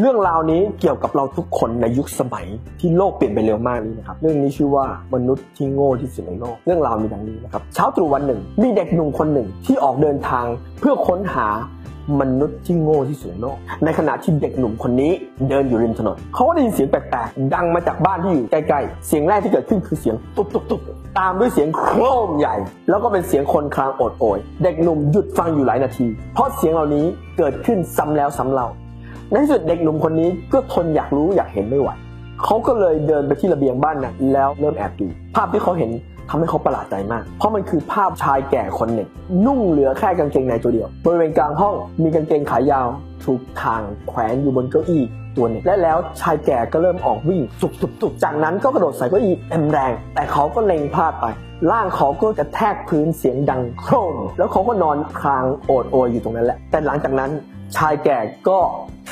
เรื่องราวนี้เกี่ยวกับเราทุกคนในยุคสมัยที่โลกเปลี่ยนไปเร็วมากนี้นะครับ เรื่องนี้ชื่อว่ามนุษย์ที่โง่ที่สุดในโลก เรื่องราวมีดังนี้นะครับ เช้าตรู่วันหนึ่ง มีเด็กหนุ่มคนหนึ่งที่ออกเดินทางเพื่อค้นหามนุษย์ที่โง่ที่สุดในโลก ในขณะที่เด็กหนุ่มคนนี้เดินอยู่ริมถนน เขาก็ได้ยินเสียงแปลกๆ ดังมาจากบ้านที่อยู่ใกล้ๆ เสียงแรกที่เกิดขึ้นคือเสียงตุ๊บตุ๊บตุ๊บตามด้วยเสียงโครมใหญ่ แล้วก็เป็นเสียงคนคลางโอดโอย เด็กหนุ่มหยุดฟังอยู่หลายนาที เพราะเสียงเหล่านี้เกิดขึ้นซ้ำแล้วซ้ำเล่า ในที่สุดเด็กหนุ่มคนนี้ก็ทนอยากรู้อยากเห็นไม่ไหวเขาก็เลยเดินไปที่ระเบียงบ้านนั้นแล้วเริ่มแอบดูภาพที่เขาเห็นทำให้เขาประหลาดใจมาก เพราะมันคือภาพชายแก่คนหนึ่ง นุ่งเหลือแค่กางเกงในตัวเดียว บริเวณกลางห้องมีกางเกงขายาว ถูกทางแขวนอยู่บนเก้าอี้ตัวนึงและแล้วชายแก่ก็เริ่มออกวิ่งจุกจุกจุกจากนั้นก็กระโดดใส่เก้าอี้เต็มแรง แต่เขาก็เล็งพลาดไป ร่างเขาก็กระแทกพื้นเสียงดังโครมแล้วเขาก็นอนคลางโอดโอยอยู่ตรงนั้นแหละ แต่หลังจากนั้นชายแก่ก็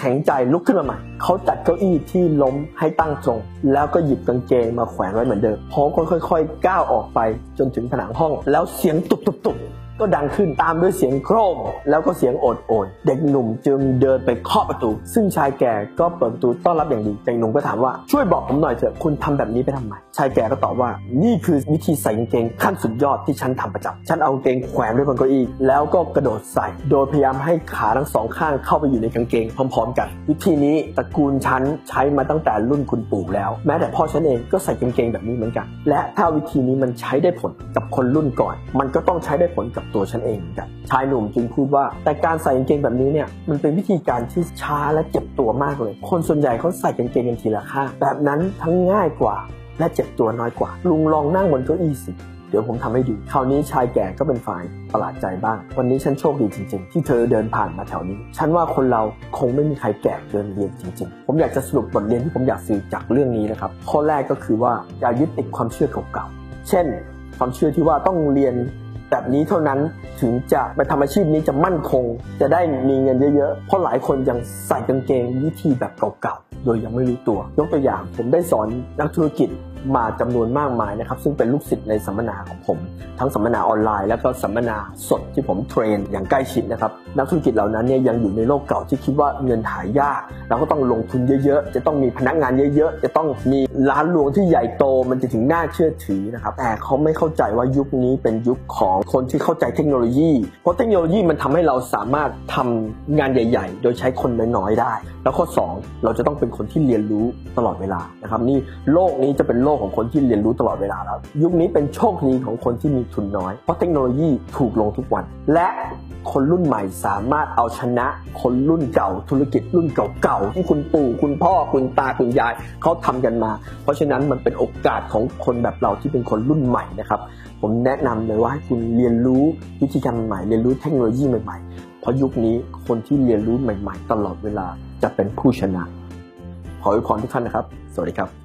ข็งใจลุกขึ้นมาใหม่เขาจัดเก้าอี้ที่ล้มให้ตั้งตรง แล้วก็หยิบกางเกงมาแขวนไว้เหมือนเดิมพร้อมค่อยๆก้าวออกไปจนถึงผนังห้อง แล้วเสียงตุบตุบตุบ ก็ดังขึ้นตามด้วยเสียงโครมแล้วก็เสียงโอดโอยเด็กหนุ่มจึงเดินไปเคาะประตู ซึ่งชายแก่ก็เปิดประตูต้อนรับอย่างดีเด็กหนุ่มก็ถามว่าช่วยบอกผมหน่อยเถอะคุณทำแบบนี้ไปทำไมชายแก่ก็ตอบว่านี่คือวิธีใส่กางเกงขั้นสุดยอดที่ฉันทำประจำฉันเอากางเกงแขวนไว้บนเก้าอี้แล้วก็กระโดดใส่ โดยพยายามให้ขาทั้งสองข้างเข้าไปอยู่ในกางเกงพร้อม ๆ กัน วิธีนี้ตระกูลฉันใช้มาตั้งแต่รุ่นคุณปู่แล้ว แม้แต่พ่อฉันเองก็ใส่กางเกงแบบนี้เหมือนกัน และถ้าวิธีนี้มันใช้ได้ผลกับคนรุ่นก่อน มันก็ต้องใช้ได้ผลกับตัวฉันเองกันชายหนุ่มจึงพูดว่า แต่การใส่กางเกงแบบนี้เนี่ยมันเป็นวิธีการที่ช้าและเจ็บตัวมากเลย คนส่วนใหญ่เขาใส่กางเกงกันทีละข้างแบบนั้นทั้งง่ายกว่า และเจ็บตัวน้อยกว่า ลุงลองนั่งบนเก้าอี้สิเดี๋ยวผมทำให้ดู คราวนี้ชายแก่ก็เป็นฝ่ายประหลาดใจบ้าง วันนี้ฉันโชคดีจริง ๆ ที่เธอเดินผ่านมาแถวนี้ ฉันว่าคนเราคงไม่มีใครแก่เกินเรียนจริง ๆ ผมอยากจะสรุปบทเรียนที่ผมอยากสื่อจากเรื่องนี้นะครับ ข้อแรกก็คือว่าอย่ายึดติดความเชื่อเก่าๆ เช่น ความเชื่อที่ว่าต้องเรียน แบบนี้เท่านั้นถึงจะไปทำอาชีพนี้จะมั่นคง จะได้มีเงินเยอะๆ เพราะหลายคนยังใส่กางเกงวิธีแบบเก่าๆ โดยยังไม่รู้ตัว ยกตัวอย่างผมได้สอนนักธุรกิจ มาจำนวนมากมายนะครับ ซึ่งเป็นลูกศิษย์ในสัมมนาของผม ทั้งสัมมนาออนไลน์ แล้วก็สัมมนาสดที่ผมเทรนอย่างใกล้ชิดนะครับ นักธุรกิจเหล่านั้นเนี่ยยังอยู่ในโลกเก่าที่คิดว่าเงินหายาก เราก็ต้องลงทุนเยอะๆ จะต้องมีพนักงานเยอะๆ จะต้องมีร้านรวงที่ใหญ่โตมันจะถึงน่าเชื่อถือนะครับ แต่เขาไม่เข้าใจว่ายุคนี้เป็นยุคของคนที่เข้าใจเทคโนโลยี เพราะเทคโนโลยีมันทำให้เราสามารถทำงานใหญ่ ๆ โดยใช้คนน้อยๆได้ แล้วข้อ 2 เราจะต้องเป็นคนที่เรียนรู้ตลอดเวลานะครับนี่โลกนี้จะเป็นโลกของคนที่เรียนรู้ตลอดเวลาแล้ว ยุคนี้เป็นโชคดีของคนที่มีทุนน้อย เพราะเทคโนโลยีถูกลงทุกวัน และคนรุ่นใหม่สามารถเอาชนะคนรุ่นเก่าธุรกิจรุ่นเก่าๆที่คุณปู่คุณพ่อคุณตาคุณยายเขาทำกันมา เพราะฉะนั้นมันเป็นโอกาสของคนแบบเราที่เป็นคนรุ่นใหม่นะครับ ผมแนะนำเลยว่าให้คุณเรียนรู้วิธีการใหม่เรียนรู้เทคโนโลยีใหม่ๆ เพราะยุคนี้คนที่เรียนรู้ใหม่ ๆ ตลอดเวลาจะเป็นผู้ชนะ ขออวยพรทุกท่านนะครับ สวัสดีครับ